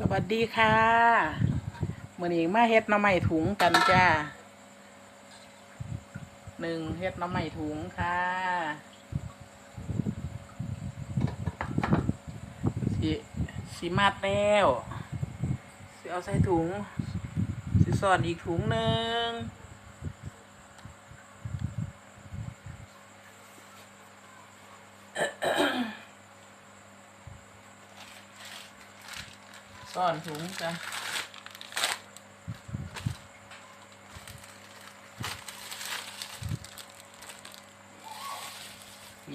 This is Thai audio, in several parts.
สวัสดีค่ะมื่อนี้มาเฮ็ดน้ำใหม่ถุงกันจ้าหนึ่งเฮ็ดน้ำใหม่ถุงค่ะสีสีมาแต้วสีเอาใส่ถุงสีสอนอีกถุงหนึ่ง ซ่อนถุงจ้ะ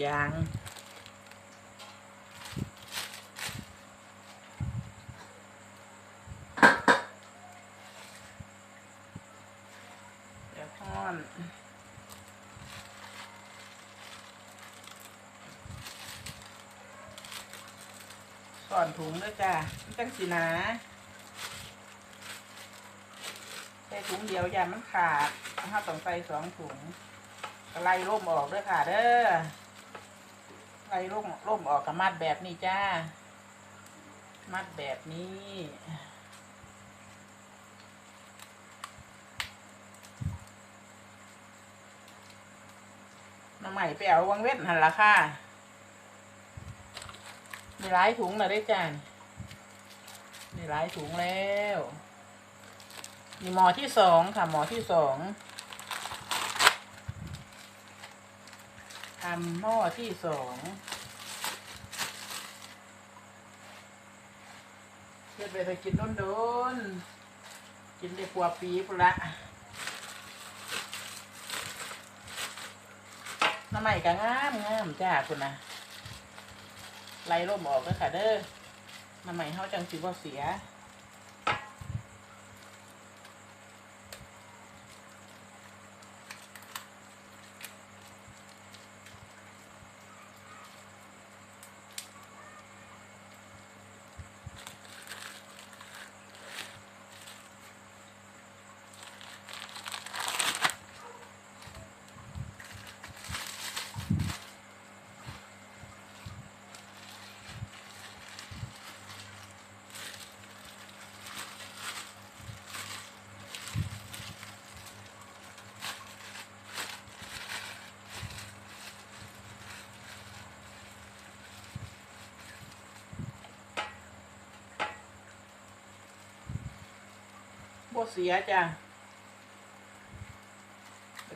ยาง เดี๋ยวทอน ก่อนถุงด้วยจ้ะมันจังสินะใส่ถุงเดียวอย่ามันขาดถ้าต้องใส่สองถุงไล่ร่มออกด้วยค่ะ เด้อไล่ร่มร่มออกกับมัดแบบนี้จ้า มัดแบบนี้น้ำใหม่ไปเอาวังเวทหันละค่ะ มีหลายถุงแล้วได้จานมีหลายถุงแล้วมีหมอที่สองค่ะหมอที่สองทำหม้อที่สองเพื่อไปไปกินโดนโดนๆกินได้กว่าปีพุละน้ำใหม่ก็งามงามจ้าคุณนะ ไล่ร่มออกก็ค่ะเด้อน้ำใหม่เฮาจังสิบ่เสีย บ่เสียจ้ะ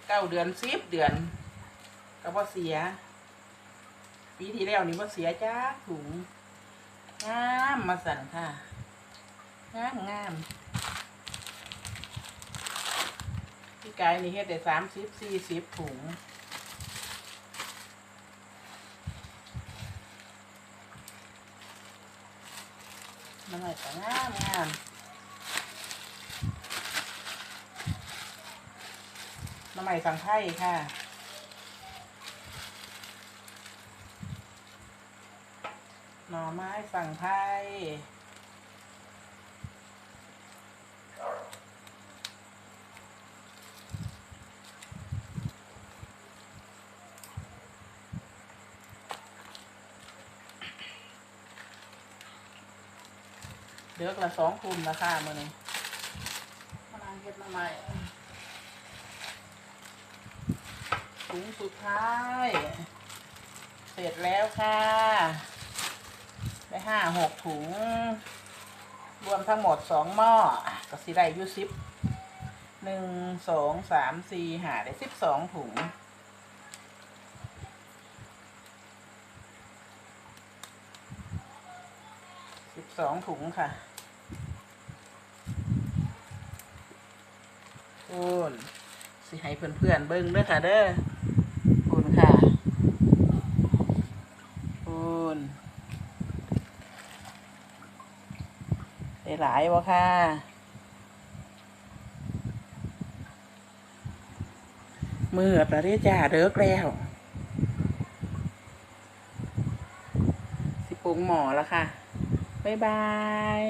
เก้าเดือนสิบเดือนก็บ่เสีย ปีที่แล้วนี่บ่เสียจ้าถุงงามมาสั่นค่ะงามงามพี่กายนี่เฮ็ดได้สามสิบสี่สิบถุงมันอะไรก็งามงาม น้ำ ใหม่สังไพ่ค่ะ หน่อไม้สั่งไพ่เดือกละสองคุมราคามื่อนี้มานางเฮ็ดมาใหม่ ถุงสุดท้าย เสร็จแล้วค่ะ ได้ห้าหกถุง รวมทั้งหมดสองหม้อก็สิได้ยูสิบหนึ่งสองสามสี่หาได้สิบสองถุงสิบสองถุงค่ะโอน สิให้เพื่อนๆเบิ้งเด้อค่ะเด้อโอนค่ะโอนได้หลายวะค่ะมือประเทศจ่าเด้อแล้วสิปรุงหมอแล้วค่ะ บ๊ายบาย